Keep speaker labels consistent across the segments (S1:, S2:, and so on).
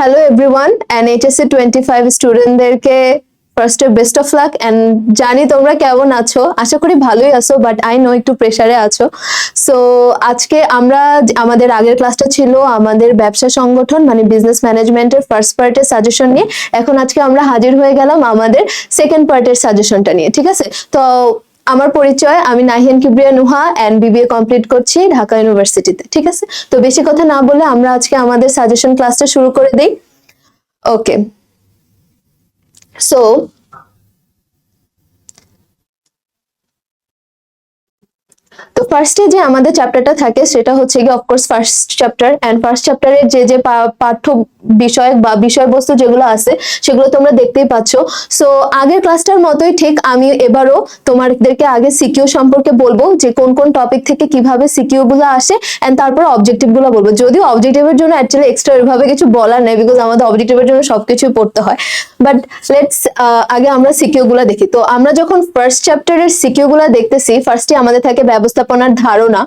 S1: Hello everyone and HSC twenty five স্টুডেন্টদেরকে ফার্স্টে best of luck and জানি তোমরা কেমন আছো? আশা করি ভালোই আছো বাট আই নো একটু প্রেশারে আছো. সো আজকে আমরা আমাদের আগের ক্লাসটা ছিল আমাদের ব্যবসা সংগঠন মানে বিজনেস ম্যানেজমেন্টের ফার্স্ট পার্টের সাজেশন নিয়ে। এখন আজকে আমরা হাজির হয়ে গেলাম আমাদের সেকেন্ড পার্টের সাজেশনটা নিয়ে, ঠিক আছে? তো আমার পরিচয়, আমি Nahiyan Kibria Nuha and BBA complete করছি ঢাকা ইউনিভার্সিটিতে ঠিক আছে? তো বেশি কথা না বলে আমরা আজকে আমাদের সাজেশন ক্লাসটা শুরু করে দিই। ওকে সো ফার্স্টে যে আমাদের চ্যাপ্টারটা থাকে, সেটা হচ্ছে গিয়ে of course first chapter and first চ্যাপ্টারের যে যে পাঠ্য বিষয় বা বিষয়বস্তু যেগুলো আছে, সেগুলো তোমরা দেখতেই পাচ্ছ। সো আগের ক্লাসটার মতোই ঠিক আমি এবারও তোমাদেরকে আগে সিকিউ সম্পর্কে বলব যে, কোন কোন টপিক থেকে কীভাবে সিকিউ গুলো আসে অ্যান্ড তারপর অবজেক্টিভগুলো বলব। যদিও অবজেক্টিভের জন্য অ্যাকচুয়ালি এক্সট্রা এভাবে কিছু বলার নেই বিকজ আমাদের অবজেক্টিভের জন্য সবকিছুই পড়তে হয়। বাট লেটস আগে আমরা সিকিউ গুলো দেখি। তো আমরা যখন ফার্স্ট চ্যাপ্টারের সিকিউ গুলো দেখতেছি ফার্স্টে আমাদের থাকে ব্যবস্থাপনার ধারণা,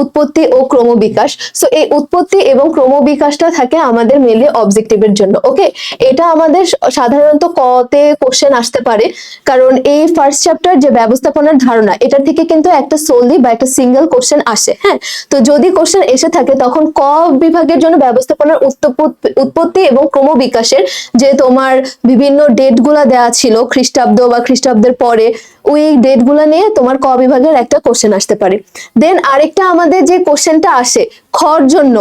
S1: উৎপত্তি ও ক্রমবিকাশ। সো এই উৎপত্তি এবং ক্রমবিকাশটা থাকে আমাদের মেনলি অবজেক্টিভের জন্য ওকে এটা আমাদের সাধারণত কতে কোশ্চেন আসতে পারে, কারণ এই ফার্স্ট চ্যাপ্টার যে ব্যবস্থাপনার ধারণা, এটা থেকে কিন্তু একটা সোললি বা একটা সিঙ্গেল কোশ্চেন আসে হ্যাঁ? তো যদি কোশ্চেন এসে থাকে, তখন ক বিভাগের জন্য ব্যবস্থাপনার উৎপত্তি উৎপত্তি এবং ক্রমবিকাশের যে তোমার বিভিন্ন ডেটগুলা দেওয়া ছিল, খ্রিস্টাব্দ বা খ্রিস্টাব্দের পরে, ওই ডেটগুলা নিয়ে তোমার ক বিভাগের একটা কোশ্চেন আসতে পারে। দেন আরেকটা আমাদের যে কোশ্চেনটা আসে খর জন্য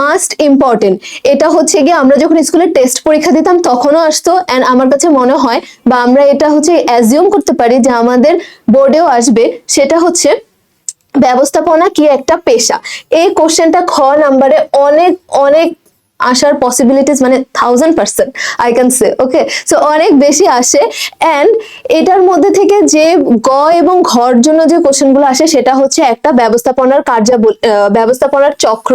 S1: মাস্ট ইম্পর্টেন্ট এটা হচ্ছে গিয়ে আমরা যখন স্কুলে টেস্ট পরীক্ষা দিতাম, তখনও আসতো অ্যান্ড আমার কাছে মনে হয়, বা আমরা এটা হচ্ছে অ্যাজিউম করতে পারি যে আমাদের বোর্ডেও আসবে, সেটা হচ্ছে ব্যবস্থাপনা কি একটা পেশা। এই কোশ্চেনটা খ নাম্বারে অনেক অনেক আসার পসিবিলিটিস মানে thousand percent I can say okay so অনেক বেশি আসে অ্যান্ড এটার মধ্যে থেকে যে গ এবং ঘর জন্য যে কোশ্চেনগুলো আসে সেটা হচ্ছে একটা ব্যবস্থাপনার আহ, ব্যবস্থাপনার চক্র।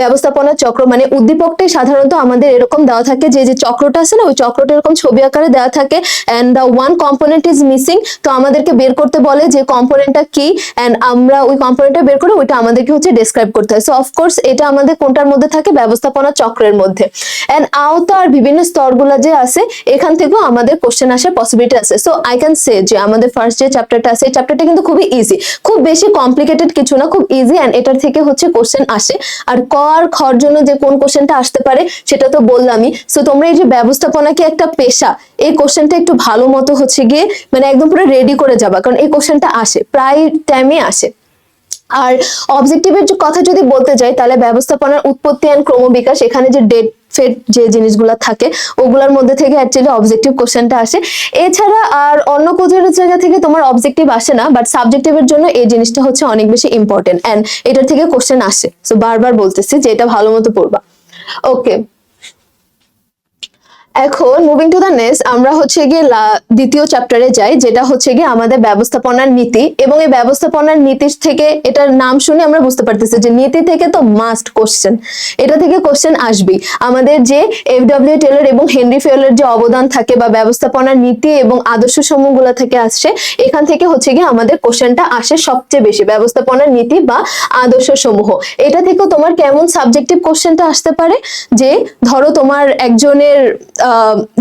S1: ব্যবস্থাপনার চক্র মানে উদ্দীপকটাই সাধারণত আমাদের এরকম দেওয়া থাকে যে যে চক্রটা আছে না ওই চক্রটা এরকম ছবি আকারে দেওয়া থাকে and the one component is missing তো আমাদেরকে বের করতে বলে যে কম্পোনেন্টটা কি অ্যান্ড আমরা ওই কম্পোনেন্টটা বের করে ওইটা আমাদেরকে হচ্ছে ডেসক্রাইব করতে হয়। সো অফকোর্স এটা আমাদের কোনটার মধ্যে থাকে? ব্যবস্থাপনা চক্রের মধ্যে। অ্যান্ড আওতা আর বিভিন্ন স্তরগুলো যে আছে, এখান থেকেও আমাদের কোশ্চেন আসার পসিবিলিটি আছে। সো আই ক্যান সে যে আমাদের ফার্স্ট যে চ্যাপ্টারটা আছে, এই চ্যাপ্টারটা কিন্তু খুবই ইজি খুব বেশি কমপ্লিকেটেড কিছু না, খুব ইজি অ্যান্ড এটার থেকে হচ্ছে কোশ্চেন আসে। আর ক আর খর জন্য যে কোন কোশ্চেনটা আসতে পারে, সেটা তো বললামই। সো তোমরা এই যে ব্যবস্থাপনা কি একটা পেশা, এই কোশ্চেনটা একটু ভালো মতো হচ্ছে গিয়ে মানে একদম পুরো রেডি করে যাবা। কারণ এই কোশ্চেনটা আসে, প্রায় টাইমে আসে। আর অবজেক্টিভের কথা যদি বলতে যাই, তাহলে ব্যবস্থাপনার উৎপত্তি অ্যান্ড ক্রমবিকাশ, এখানে যে ডেট ফেট যে জিনিসগুলো থাকে, ওগুলোর মধ্যে থেকে অ্যাকচুয়ালি অবজেক্টিভ কোশ্চেনটা আসে। এছাড়া আর অন্য কোথাও জায়গা থেকে তোমার অবজেক্টিভ আসে না বাট সাবজেক্টিভের জন্য এই জিনিসটা হচ্ছে অনেক বেশি ইম্পর্টেন্ট অ্যান্ড এটার থেকে কোশ্চেন আসে। সো বারবার বলতেছি যে এটা ভালো মতো পড়বা। ওকে এখন মুভিং টু দ্য নেক্সট আমরা হচ্ছে গিয়ে দ্বিতীয় চ্যাপ্টারে যাই, যেটা হচ্ছে গিয়ে আমাদের ব্যবস্থাপনার নীতি। এবং এই ব্যবস্থাপনার নীতির থেকে এটার নাম শুনে আমরা বুঝতে পারতেছি যে নীতি থেকে তো মাস্ট কোশ্চেন এটা থেকে কোশ্চেন আসবেই। আমাদের যে এফ ডাব্লিউ টেলর এবং হেনরি ফেলের যে অবদান থাকে বা ব্যবস্থাপনার নীতি এবং আদর্শ সমূহগুলো থেকে আসছে, এখান থেকে হচ্ছে গিয়ে আমাদের কোশ্চেনটা আসে সবচেয়ে বেশি, ব্যবস্থাপনার নীতি বা আদর্শ সমূহ। এটা থেকেও তোমার কেমন সাবজেক্টিভ কোশ্চেনটা আসতে পারে? যে ধরো তোমার একজনের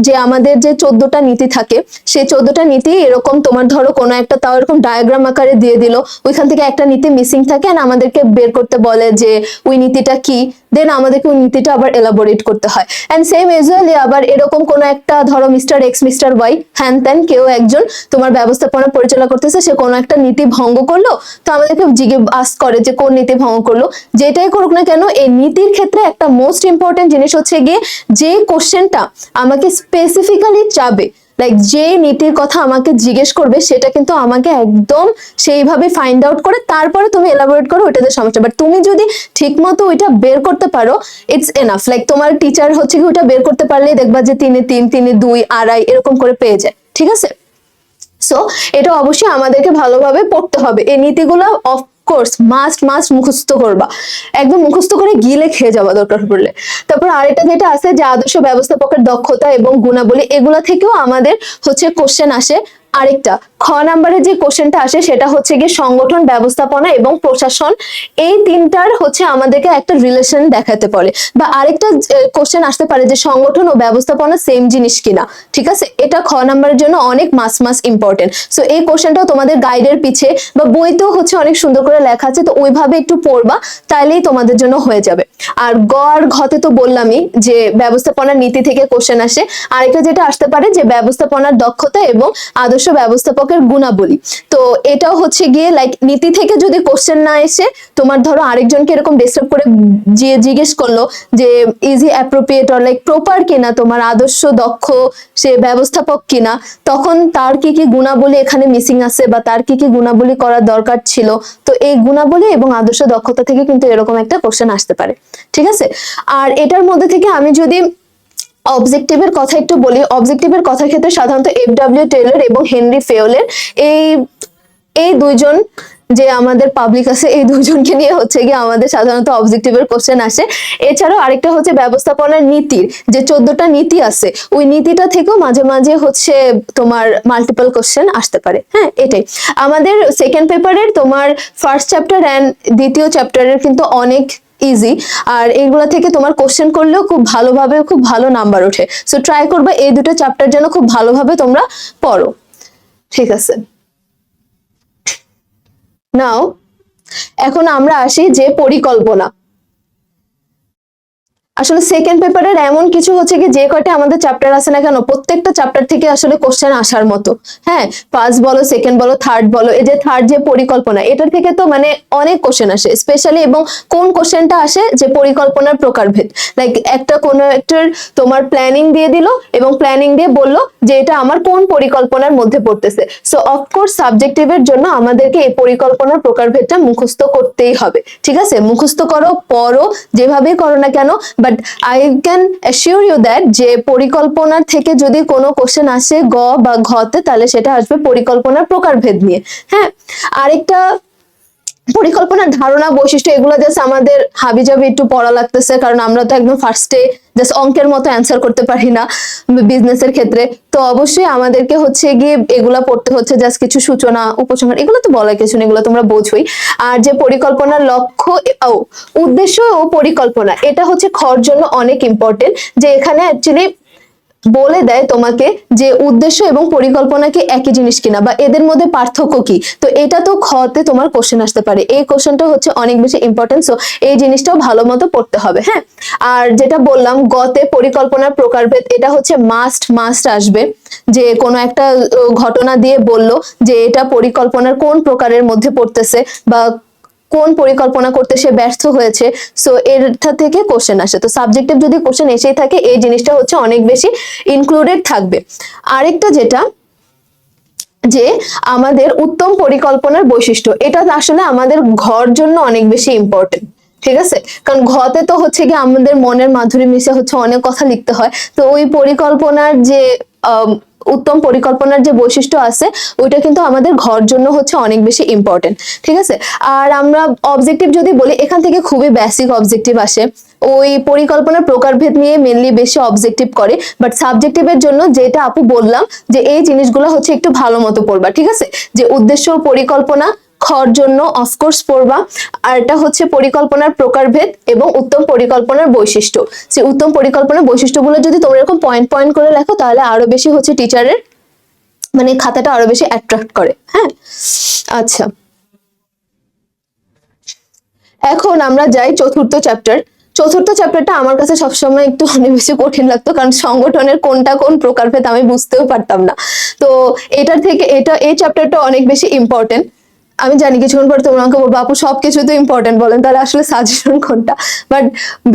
S1: যে আমাদের যে চোদ্দটা নীতি থাকে, সেই চোদ্দটা নীতি এরকম তোমার ধরো কোনো একটা তাও এরকম ডায়াগ্রাম আকারে দিয়ে দিল, ওইখান থেকে একটা নীতি মিসিং থাকে আর আমাদেরকে বের করতে বলে যে ওই নীতিটা কি দেন আমাদেরকে ওই নীতিটা আবার এলাবোরেট করতে হয়। অ্যান্ড সেম ইউজুয়ালি আবার এরকম কোনো একটা ধরো মিস্টার এক্স মিস্টার ওয়াই হ্যান ত্যান কেউ একজন তোমার ব্যবস্থাপনা পরিচালনা করতেছে, সে কোনো একটা নীতি ভঙ্গ করল, তো আমাদেরকে জিজ্ঞে আস করে যে কোন নীতি ভঙ্গ করল। যেটাই করুক না কেন, এই নীতির ক্ষেত্রে একটা মোস্ট ইম্পর্টেন্ট জিনিস হচ্ছে গিয়ে যে কোশ্চেনটা আমাকে স্পেসিফিক্যালি চাবে। লাইক যে নীতির কথা আমাকে জিজ্ঞেস করবে, সেটা কিন্তু আমাকে একদম সেইভাবে ফাইন্ড আউট করে তারপরে তুমি এলাবোরেট করো ওইটাতে সমস্যা। বাট তুমি যদি ঠিক মতো ওইটা বের করতে পারো ইটস এনাফ লাইক তোমার টিচার হচ্ছে কি ওইটা বের করতে পারলেই দেখবা যে তিনে তিন, তিনে দুই, আড়াই, এরকম করে পেয়ে যায়। ঠিক আছে? সো এটা অবশ্যই আমাদেরকে ভালোভাবে পড়তে হবে। এই নীতিগুলো অফ কোর্স মাস্ট মাস্ট মুখস্থ করবা। একদম মুখস্থ করে গিলে খেয়ে যাওয়া দরকার পড়লে। তারপর আরেকটা যেটা আছে যে আদর্শ ব্যবস্থাপকের দক্ষতা এবং গুণাবলী, এগুলা থেকেও আমাদের হচ্ছে কোশ্চেন আসে। আরেকটা, খ নাম্বারে যে কোশ্চেনটা আসে সেটা হচ্ছে গিয়ে সংগঠন, ব্যবস্থাপনা এবং প্রশাসন। এই তিনটার হচ্ছে আমাদেরকে একটা রিলেশন দেখাতে পারে। বা আরেকটা কোশ্চেন আসতে পারে যে সংগঠন ও ব্যবস্থাপনা সেম জিনিস কিনা। ঠিক আছে? এটা খ নাম্বারের জন্য অনেক মাস মাস ইম্পর্টেন্ট সো এই কোশ্চেনটাও তোমাদের গাইডের পিছে বা বইতেও হচ্ছে অনেক সুন্দর করে লেখা আছে। তো ওইভাবে একটু পড়বা, তাইলেই তোমাদের জন্য হয়ে যাবে। আর গড় ঘতে তো বললামই যে ব্যবস্থাপনার নীতি থেকে কোশ্চেন আসে। আরেকটা যেটা আসতে পারে যে ব্যবস্থাপনার দক্ষতা এবং আদর্শ ব্যবস্থাপকের গুণাবলী। তো এটাও হচ্ছে গিয়ে লাইক নীতি থেকে যদি কোশ্চেন না এসে, তোমার ধরো আরেকজনকে এরকম ডিস্টার্ব করে যে জিজ্ঞেস করল যে is it appropriate or like proper কিনা? তোমার আদর্শ, দক্ষ, সে ব্যবস্থাপক কিনা? তখন তার কি কি গুণাবলী এখানে মিসিং আছে বা তার কি কি গুণাবলী করার দরকার ছিল? তো এই গুণাবলী এবং আদর্শ, দক্ষতা থেকে কিন্তু এরকম একটা কোশ্চেন আসতে পারে। ঠিক আছে? আর এটার মধ্যে থেকে আমি যদি অবজেক্টিভের কথা একটু বলি। অবজেক্টিভের কথার ক্ষেত্রে সাধারণত এফ ডাব্লিউ টেলর এবং হেনরি ফেওলের এই এই দুইজন যে আমাদের পাবলিক আছে, এই দুজনকে নিয়ে হচ্ছে গিয়ে আমাদের সাধারণত অবজেক্টিভের কোশ্চেন আসে। এছাড়াও আরেকটা হচ্ছে ব্যবস্থাপনার নীতির, যে চোদ্দটা নীতি আছে, ওই নীতিটা থেকেও মাঝে মাঝে হচ্ছে তোমার মাল্টিপল কোশ্চেন আসতে পারে। হ্যাঁ এটাই। আমাদের সেকেন্ড পেপারের তোমার ফার্স্ট চ্যাপ্টার অ্যান্ড দ্বিতীয় চ্যাপ্টারের কিন্তু অনেক ইজি আর এইগুলা থেকে তোমার কোশ্চেন করলেও খুব ভালোভাবে, খুব ভালো নাম্বার ওঠে। সো ট্রাই করবে এই দুটো চ্যাপ্টার যেন খুব ভালোভাবে তোমরা পড়ো। ঠিক আছে। নাও এখন আমরা আসি যে পরিকল্পনা। আসলে সেকেন্ড পেপারের এমন কিছু হচ্ছে কি, যে কয়টা আমাদের চ্যাপ্টার আছে না কেন, প্রত্যেকটা চ্যাপ্টার থেকে আসলে কোশ্চেন আসার মতো। হ্যাঁ ফার্স্ট বলো সেকেন্ড বলো থার্ড বলো, এই যে থার্ড যে পরিকল্পনা, এটার থেকে তো মানে অনেক কোশ্চেন আসে স্পেশালি এবং কোন কোশ্চেনটা আসে যে পরিকল্পনার প্রকারভেদ। লাইক একটা কোনো একটার তোমার প্ল্যানিং দিয়ে দিল এবং প্ল্যানিং দিয়ে বলল যে এটা আমার কোন পরিকল্পনার মধ্যে পড়তেছে। সো অফকোর্স সাবজেক্টিভের জন্য আমাদেরকে এই পরিকল্পনার প্রকারভেদটা মুখস্থ করতেই হবে। ঠিক আছে? মুখস্থ করো, পড়ো, যেভাবেই করো না কেন but I can assure you that যে পরিকল্পনার থেকে যদি কোনো কোশ্চেন আসে গ বা ঘতে, তাহলে সেটা আসবে পরিকল্পনার প্রকারভেদ নিয়ে। হ্যাঁ? আরেকটা পরিকল্পনার ধারণা, বৈশিষ্ট্য, এগুলো জাস্ট আমাদের হাবি হাবিজাবি একটু পড়া লাগতেছে, কারণ আমরা তো একদম ফার্স্টে জাস্ট অঙ্কের মতো অ্যান্সার করতে পারি না বিজনেসের ক্ষেত্রে। তো অবশ্যই আমাদেরকে হচ্ছে গিয়ে এগুলা পড়তে হচ্ছে জাস্ট কিছু সূচনা, উপসংহার, এগুলো তো বলা কিছু না এগুলো তোমরা বোঝোই। আর যে পরিকল্পনার লক্ষ্য, ও, উদ্দেশ্য ও পরিকল্পনা, এটা হচ্ছে খর জন্য অনেক ইম্পর্টেন্ট যে এখানে অ্যাকচুয়ালি বলে দেয় তোমাকে যে উদ্দেশ্য এবং পরিকল্পনা কি একই জিনিস কিনা বা এদের মধ্যে পার্থক্য কি? তো এটা তো খতে তোমার কোশ্চেন আসতে পারে। এই কোশ্চেনটা হচ্ছে অনেক বেশি ইম্পর্টেন্ট সো এই জিনিসটাও ভালো মতো পড়তে হবে হ্যাঁ? আর যেটা বললাম গতে পরিকল্পনার প্রকারভেদ, এটা হচ্ছে মাস্ট মাস্ট আসবে। যে কোনো একটা ঘটনা দিয়ে বলল যে এটা পরিকল্পনার কোন প্রকারের মধ্যে পড়তেছে বা কোন পরিকল্পনা করতে সে ব্যর্থ হয়েছে? সো এটা থেকে কোশ্চেন আসে। তো সাবজেক্টিভ যদি কোশ্চেন এসেই থাকে, এই জিনিসটা হচ্ছে অনেক বেশি ইনক্লুডেড থাকবে। আরেকটা যেটা, যে আমাদের উত্তম পরিকল্পনার বৈশিষ্ট্য, এটা আসলে আমাদের ঘর জন্য অনেক বেশি ইম্পর্টেন্ট ঠিক আছে? কারণ ঘতে তো হচ্ছে কি আমাদের মনের মাধুরী মিশে হচ্ছে অনেক কথা লিখতে হয়। তো ওই পরিকল্পনার যে উত্তম পরিকল্পনার যে বৈশিষ্ট্য আছে, ওইটা কিন্তু আমাদের ঘর জন্য হচ্ছে অনেক বেশি ইম্পর্টেন্ট ঠিক আছে? আর আমরা অবজেক্টিভ যদি বলি, এখান থেকে খুবই বেসিক অবজেক্টিভ আসে। ওই পরিকল্পনার প্রকারভেদ নিয়ে মেনলি বেশি অবজেক্টিভ করে বাট সাবজেক্টিভের জন্য যেটা আপু বললাম, যে এই জিনিসগুলো হচ্ছে একটু ভালো মতো পড়বা ঠিক আছে? যে উদ্দেশ্য পরিকল্পনা খর জন্য অফকোর্স পড়বা। আর এটা হচ্ছে পরিকল্পনার প্রকারভেদ এবং উত্তম পরিকল্পনার বৈশিষ্ট্য। সেই উত্তম পরিকল্পনার বৈশিষ্ট্যগুলো যদি তোমরা এরকম পয়েন্ট পয়েন্ট করে লেখো, তাহলে আরও বেশি হচ্ছে টিচারের মানে খাতাটা আরও বেশি অ্যাট্রাক্ট করে। হ্যাঁ? আচ্ছা। এখন আমরা যাই চতুর্থ চ্যাপ্টার চতুর্থ চ্যাপ্টারটা আমার কাছে সবসময় একটু অনেক বেশি কঠিন লাগতো, কারণ সংগঠনের কোনটা কোন প্রকারভেদ আমি বুঝতেও পারতাম না। তো এটার থেকে, এটা, এই চ্যাপ্টারটা অনেক বেশি ইম্পর্টেন্ট আমি জানি কিছুক্ষণ পর তোমরা আমাকে বলব, আপু সবকিছু তো ইম্পর্টেন্ট বলেন, তাহলে আসলে সাজেশন কোনটা? বাট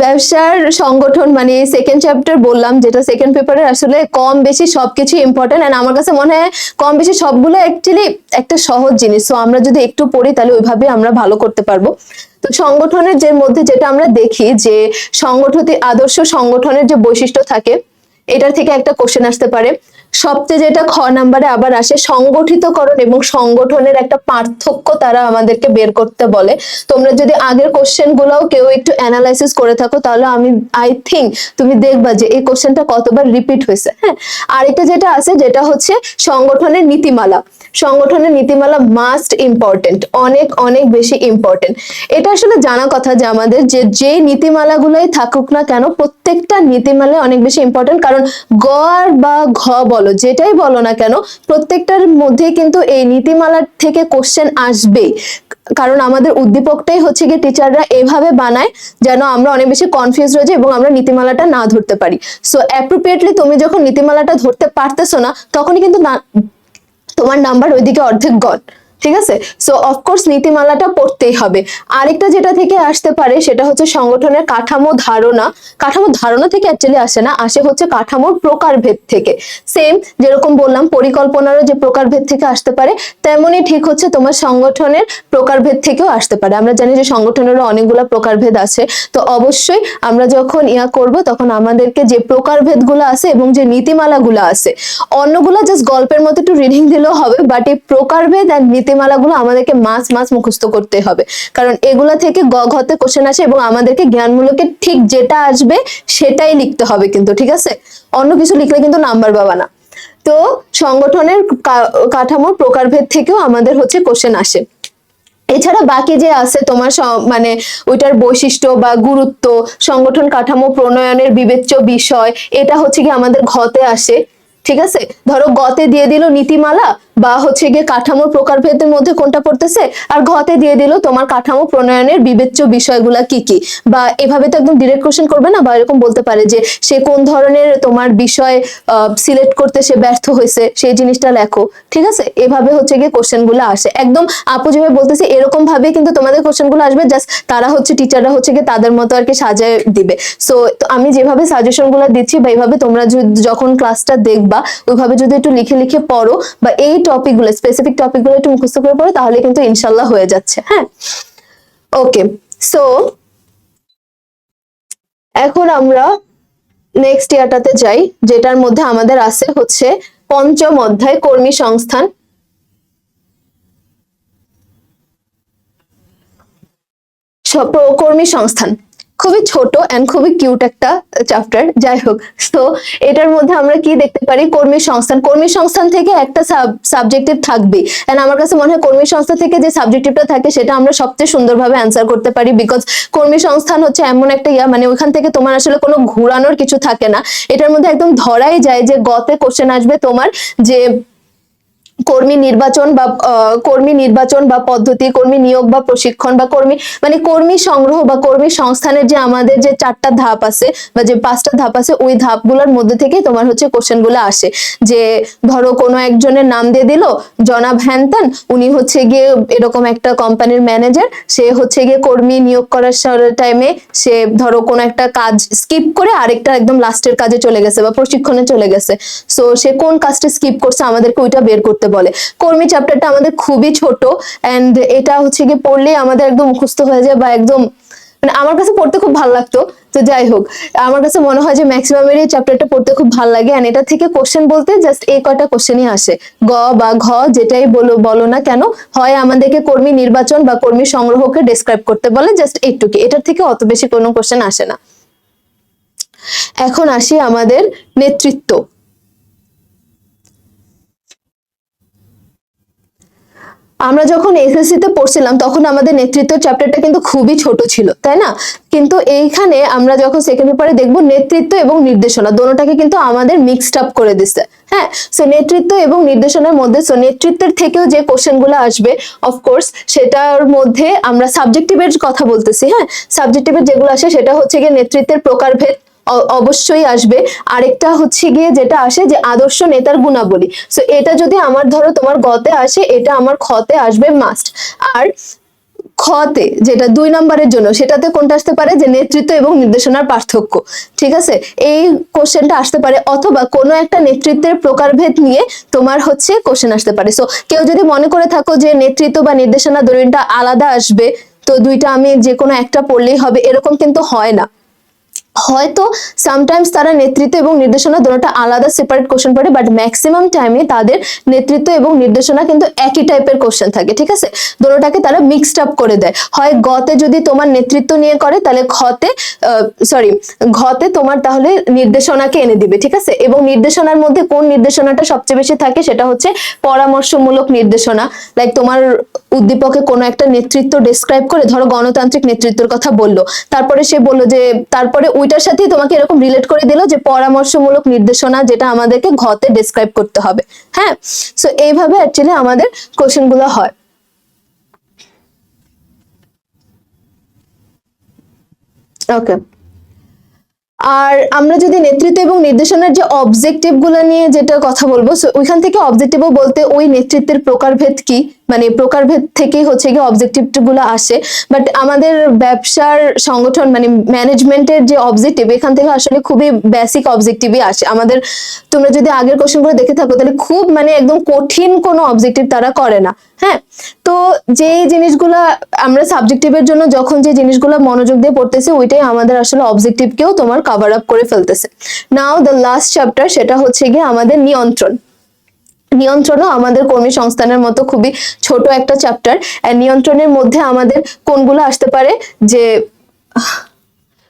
S1: ব্যবসার সংগঠন মানে সেকেন্ড চ্যাপ্টার বললাম, যেটা সেকেন্ড পেপারে আসলে কম বেশি সবকিছু ইম্পর্টেন্ট এন্ড আমার কাছে মনে হয় কম বেশি সবগুলো অ্যাকচুয়ালি একটা সহজ জিনিস। তো আমরা যদি একটু পড়ি, তাহলে ওইভাবে আমরা ভালো করতে পারব। তো সংগঠনের যে মধ্যে যেটা আমরা দেখি, যে সংগঠিত, আদর্শ সংগঠনের যে বৈশিষ্ট্য থাকে এটার থেকে একটা কোশ্চেন আসতে পারে। সবচেয়ে যেটা খ নাম্বারে আবার আসে, সংগঠিতকরণ এবং সংগঠনের একটা পার্থক্য তারা আমাদেরকে বের করতে বলে। তোমরা যদি আগের কোশ্চেন গুলোও কেউ একটু অ্যানালাইসিস করে থাকো, তাহলে আমি আই থিঙ্ক তুমি দেখবা যে এই কোশ্চেনটা কতবার রিপিট হয়েছে। হ্যাঁ আরেকটা যেটা আছে, যেটা হচ্ছে সংগঠনের নীতিমালা। সংগঠনের নীতিমালা মাস্ট ইম্পর্টেন্ট অনেক অনেক বেশি ইম্পর্টেন্ট এটা আসলে জানা কথা যে আমাদের যে যে নীতিমালাগুলোই থাকুক না কেন, প্রত্যেকটা নীতিমালা অনেক বেশি ইম্পর্টেন্ট কারণ গ আর বা ঘ বলো, যেটাই বলো না কেন, প্রত্যেকটার মধ্যে কিন্তু এই নীতিমালার থেকে কোশ্চেন আসবেই। কারণ আমাদের উদ্দীপকটাই হচ্ছে গিয়ে টিচাররা এভাবে বানায় যেন আমরা অনেক বেশি কনফিউজ হয়ে যাই এবং আমরা নীতিমালাটা না ধরতে পারি। সো অ্যাপ্রোপ্রিয়েটলি তুমি যখন নীতিমালাটা ধরতে পারতেছো না, তখনই কিন্তু তোমার নাম্বার ওইদিকে অর্ধেক গন ঠিক আছে? সো অফকোর্স নীতিমালাটা পড়তেই হবে। আরেকটা যেটা থেকে আসতে পারে, সেটা হচ্ছে সংগঠনের কাঠামো ধারণা। কাঠামো ধারণা থেকে অ্যাকচুয়ালি আসে না, আসে হচ্ছে কাঠামোর প্রকারভেদ থেকে। সেম যেরকম বললাম, পরিকল্পনারও যে প্রকারভেদ থেকে আসতে পারে, তেমনই ঠিক হচ্ছে তোমার সংগঠনের প্রকারভেদ থেকেও আসতে পারে। আমরা জানি যে সংগঠনেরও অনেকগুলো প্রকারভেদ আছে। তো অবশ্যই আমরা যখন ইয়া করব, তখন আমাদেরকে যে প্রকারভেদগুলো আছে এবং যে নীতিমালাগুলো আছে, অন্যগুলো জাস্ট গল্পের মতো একটু রিডিং দিলেও হবে বাট এই প্রকারভেদ আর নীতিমালাগুলো আমাদেরকে মাস মাস মুখস্থ করতে হবে। কারণ এগুলা থেকে গ ঘতে কোশ্চেন আসে এবং আমাদেরকে জ্ঞানমূলকের ঠিক যেটা আসবে সেটাই লিখতে হবে কিন্তু, ঠিক আছে? অন্য কিছু লিখলে কিন্তু নাম্বার পাবা না। তো সংগঠনের কাঠামোর প্রকারভেদ থেকেও আমাদের হচ্ছে কোশ্চেন আসে। এছাড়া বাকি যে আছে তোমার মানে ওইটার বৈশিষ্ট্য বা গুরুত্ব, সংগঠন কাঠামো প্রণয়নের বিবেচ্য বিষয়, এটা হচ্ছে কি আমাদের ঘতে আসে। ঠিক আছে? ধরো গতে দিয়ে দিল নীতিমালা বা হচ্ছে গিয়ে কাঠামোর প্রকারভেদের মধ্যে কোনটা পড়তেছে? আর ঘতে দিয়ে দিল তোমার কাঠামো, প্রণয়নের বিবেচ্য বিষয়গুলা কি কি? বা এভাবে তো একদম ডিরেক্ট কোশ্চেন করবে না? বা এরকম বলতে পারে যে সে কোন ধরনের তোমার বিষয় সিলেক্ট করতে সে ব্যর্থ হয়েছে? সেই জিনিসটা লেখো, ঠিক আছে? এভাবে হচ্ছে গিয়ে কোশ্চেনগুলো আসে। একদম আপু যেভাবে বলতেছে, এরকম ভাবে কিন্তু তোমাদের কোশ্চেনগুলো আসবে। জাস্ট তারা হচ্ছে টিচাররা হচ্ছে গিয়ে তাদের মতো আর কি সাজায় দিবে। সো আমি যেভাবে সাজেশনগুলো দিচ্ছি বা এইভাবে তোমরা যখন ক্লাসটা দেখবা ওইভাবে যদি একটু লিখে লিখে পড়ো বা এই টপিকগুলো স্পেসিফিক টপিকগুলো একটু মুখস্থ করে পড়ো, তাহলে কিন্তু ইনশাল্লাহ হয়ে যাচ্ছে হ্যাঁ? ওকে সো এখন আমরা নেক্সট ইয়ারটাতে যাই, যেটার মধ্যে আমাদের আছে হচ্ছে পঞ্চম অধ্যায় কর্মী সংস্থান। কর্মী সংস্থান। খুবই ছোট এন্ড খুবই কিউট একটা চ্যাপ্টার যাই হোক। তো এটার মধ্যে আমরা কি দেখতে পারি? কর্মী সংস্থান। কর্মী সংস্থান থেকে একটা সাবজেক্টিভ থাকবে এন্ড আমার কাছে মনে হয় কর্মী সংস্থা থেকে যে সাবজেক্টিভটা থাকে, সেটা আমরা সবচেয়ে সুন্দরভাবে অ্যান্সার করতে পারি। বিকজ কর্মী সংস্থান হচ্ছে এমন একটা ইয়া মানে ওইখান থেকে তোমার আসলে কোনো ঘুরানোর কিছু থাকে না। এটার মধ্যে একদম ধরাই যায় যে গতে কোশ্চেন আসবে তোমার যে কর্মী নির্বাচন বা কর্মী নির্বাচন বা পদ্ধতি, কর্মী নিয়োগ বা প্রশিক্ষণ বা কর্মী মানে কর্মী সংগ্রহ বা কর্মী সংস্থানের যে আমাদের যে চারটা ধাপ আছে বা যে পাঁচটা ধাপ আছে, ওই ধাপগুলোর মধ্যে থেকেই তোমার হচ্ছে কোশ্চেনগুলো আসে। যে ধরো কোনো একজনের নাম দিয়ে দিল, জনাব হ্যানত্যান, উনি হচ্ছে গিয়ে এরকম একটা কোম্পানির ম্যানেজার, সে হচ্ছে গিয়ে কর্মী নিয়োগ করার টাইমে সে ধরো কোনো একটা কাজ স্কিপ করে আরেকটা একদম লাস্টের কাজে চলে গেছে বা প্রশিক্ষণে চলে গেছে। সো সে কোন কাজটা স্কিপ করছে আমাদেরকে ওইটা বের করতে বলে। কর্মী চ্যাপ্টারটা আমাদের খুবই ছোট এন্ড এটা হচ্ছে গিয়ে পড়লে আমাদের একদম মুখস্থ হয়ে যায় বা একদম মানে আমার কাছে পড়তে খুব ভালো লাগতো, তো যাই হোক। আমার কাছে মনে হয় যে ম্যাক্সিমামের এই চ্যাপ্টারটা পড়তে খুব ভালো লাগে এন্ড এটা থেকে কোশ্চেন বলতে জাস্ট এই কয়টা কোশ্চেনই আসে। গ বা ঘ যেটাই বলো বলো না কেন, হয় আমাদেরকে কর্মী নির্বাচন বা কর্মী সংগ্রহকে ডেসক্রাইব করতে বলে জাস্ট এইটুকু। এটার থেকে অত বেশি কোনো কোশ্চেন আসে না। এখন আসি আমাদের নেতৃত্ব। আমরা যখন এসএসসি তে পড়ছিলাম, তখন আমাদের নেতৃত্ব চ্যাপ্টারটা কিন্তু খুবই ছোট ছিল, তাই না? কিন্তু এইখানে আমরা যখন সেকেন্ড পেপারে দেখব, নেতৃত্ব এবং নির্দেশনা দোনোটাকে কিন্তু আমাদের মিক্সড আপ করে দিচ্ছে হ্যাঁ? সো নেতৃত্ব এবং নির্দেশনার মধ্যে সো নেতৃত্বের থেকেও যে কোশ্চেনগুলো আসবে অফকোর্স সেটার মধ্যে আমরা সাবজেক্টিভের কথা বলতেছি হ্যাঁ? সাবজেক্টিভের যেগুলো আসে, সেটা হচ্ছে গিয়ে নেতৃত্বের প্রকারভেদ অবশ্যই আসবে। আরেকটা হচ্ছে গিয়ে যেটা আসে যে আদর্শ নেতার গুণাবলী। সো এটা যদি আমার ধরো তোমার গতে আসে, এটা আমার খতে আসবে মাস্ট আর খতে যেটা দুই নম্বরের জন্য, সেটাতে কোনটা আসতে পারে? যে নেতৃত্ব এবং নির্দেশনার পার্থক্য। ঠিক আছে? এই কোশ্চেনটা আসতে পারে অথবা কোনো একটা নেতৃত্বের প্রকারভেদ নিয়ে তোমার হচ্ছে কোশ্চেন আসতে পারে। সো কেউ যদি মনে করে থাকো যে নেতৃত্ব বা নির্দেশনা দুইটা আলাদা আসবে, তো দুইটা আমি যে কোনো একটা পড়লেই হবে, এরকম কিন্তু হয় না। হয়তো সামটাইমস তারা নেতৃত্ব এবং নির্দেশনা দুটোটা আলাদা সেপারেট কোশ্চেন পড়ে বাট ম্যাক্সিমাম টাইমে তাদের নেতৃত্ব এবং নির্দেশনা কিন্তু একই টাইপের কোশ্চেন থাকে, ঠিক আছে? দুটোটাকে তারা মিক্সড আপ করে দেয়। হয় গতে যদি তোমার নেতৃত্ব নিয়ে করে, তাহলে ঘতে সরি ঘতে তোমার তাহলে নির্দেশনাকে এনে দিবে, ঠিক আছে? এবং নির্দেশনার মধ্যে কোন নির্দেশনাটা সবচেয়ে বেশি থাকে সেটা হচ্ছে পরামর্শমূলক নির্দেশনা। লাইক তোমার উদ্দীপকে কোনো একটা নেতৃত্ব ডেসক্রাইব করে, ধরো গণতান্ত্রিক নেতৃত্বের কথা বলল। তারপরে সে বলল যে, তারপরে ওইটার সাথেই তোমাকে এরকম রিলেট করে দিল যে পরামর্শমূলক নির্দেশনা যেটা আমাদেরকে ঘতে ডেসক্রাইব করতে হবে। হ্যাঁ? সো এইভাবে অ্যাকচুয়ালি আমাদের কোশ্চেনগুলো হয়। ওকে আর আমরা যদি নেতৃত্ব এবং নির্দেশনার যে অবজেক্টিভগুলো নিয়ে যেটা কথা বলব ওইখান থেকে অবজেক্টিভও বলতে ওই নেতৃত্বের প্রকারভেদ কি? মানে প্রকারভেদ থেকেই হচ্ছে কি অবজেক্টিভগুলো আসে। বাট আমাদের ব্যবসার সংগঠন মানে ম্যানেজমেন্টের যে অবজেক্টিভ এখান থেকে আসলে খুবই বেসিক অবজেক্টিভই আসে। আমাদের, তোমরা যদি আগের কোশ্চেনগুলো দেখে থাকো, তাহলে খুব মানে একদম কঠিন কোনো অবজেক্টিভ তারা করে না। হ্যাঁ? তো যে জিনিসগুলো আমরা সাবজেক্টিভের জন্য যখন যে জিনিসগুলো মনোযোগ দিয়ে পড়তেছি, ওইটাই আমাদের আসলে অবজেক্টিভকেও তোমার কভার আপ করে ফেলতেছে। নাও দ্য লাস্ট চ্যাপ্টার সেটা হচ্ছে গিয়ে আমাদের নিয়ন্ত্রণ। নিয়ন্ত্রণও আমাদের কর্মী সংস্থানের মতো খুবই ছোট একটা চ্যাপ্টার নিয়ন্ত্রণের মধ্যে আমাদের কোনগুলো আসতে পারে? যে,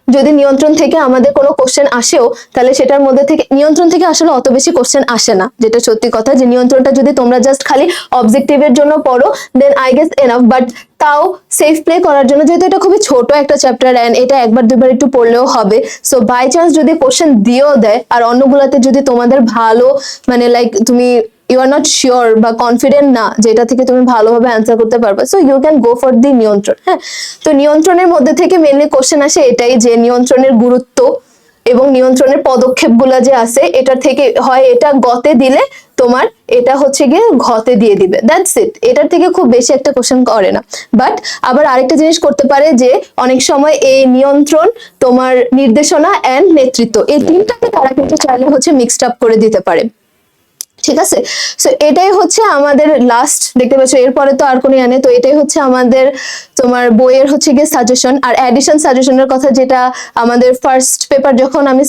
S1: যদি নিয়ন্ত্রণ থেকে আমাদের কোনো কোশ্চেন আসেও, তাহলে সেটার মধ্যে থেকে, নিয়ন্ত্রণ থেকে আসলে অত বেশি কোশ্চেন আসে না, যেটা সত্যি কথা। যে নিয়ন্ত্রণটা যদি তোমরা জাস্ট খালি অবজেক্টিভের জন্য পড়ো then I guess enough but তাও সেফ প্লে করার জন্য, যেহেতু এটা খুবই ছোট একটা চ্যাপ্টার অ্যান্ড এটা একবার দুবার একটু পড়লেও হবে। সো বাই চান্স যদি কোশ্চেন দিয়েও দেয়, আর অন্যগুলাতে যদি তোমাদের ভালো মানে লাইক তুমি ইউ আর নট শিওর বা কনফিডেন্ট না যে এটা থেকে তুমি ভালোভাবে অ্যান্সার করতে পারবে। So you can go for the নিয়ন্ত্রণ হ্যাঁ? তো নিয়ন্ত্রণের মধ্যে থেকে মেনলি কোশ্চেন আসে এটাই যে নিয়ন্ত্রণের গুরুত্ব এবং নিয়ন্ত্রণের পদক্ষেপগুলো যে আছে এটা থেকে হয় এটা গতে দিলে তোমার এটা হচ্ছে গিয়ে ঘতে দিয়ে দিবে। দ্যাটস ইট এটার থেকে খুব বেশি একটা কোশ্চেন করে না। বাট আবার আরেকটা জিনিস করতে পারে যে অনেক সময় এই নিয়ন্ত্রণ, তোমার নির্দেশনা অ্যান্ড নেতৃত্ব, এই তিনটাকে তারা কিন্তু চাইলে হচ্ছে মিক্সড আপ করে দিতে পারে। ঠিক আছে? সো এটাই হচ্ছে আমাদের লাস্ট দেখতে পাচ্ছ, এরপরে তো আর কোনো ইয়া নেই, তো এটাই হচ্ছে আমাদের তোমার বইয়ের হচ্ছে গিয়ে সাজেশন আর অ্যাডিশন সাজেশনের কথা যেটা আমাদের ফার্স্ট পেপার যখন আমি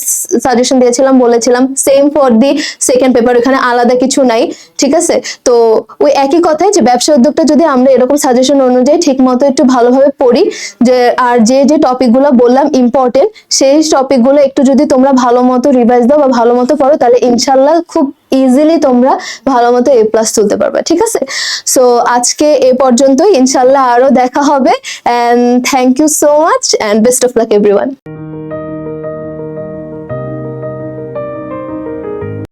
S1: সাজেশন দিয়েছিলাম, বলেছিলাম same for the second paper এখানে আলাদা কিছু নাই, ঠিক আছে? তো ওই একই কথাই যে ব্যবসা উদ্যোগটা যদি আমরা এরকম সাজেশন অনুযায়ী ঠিক মতো একটু ভালোভাবে পড়ি, যে আর যে যে টপিকগুলো বললাম ইম্পর্টেন্ট সেই টপিকগুলো একটু যদি তোমরা ভালো মতো রিভাইজ দাও বা ভালো মতো পড়ো, তাহলে ইনশাল্লাহ খুব ইজিলি তোমরা ভালো মতো এ প্লাস তুলতে পারবে, ঠিক আছে? সো আজকে এ পর্যন্তই ইনশাল্লাহ আরও দেখা হবে and thank you so much and best of luck everyone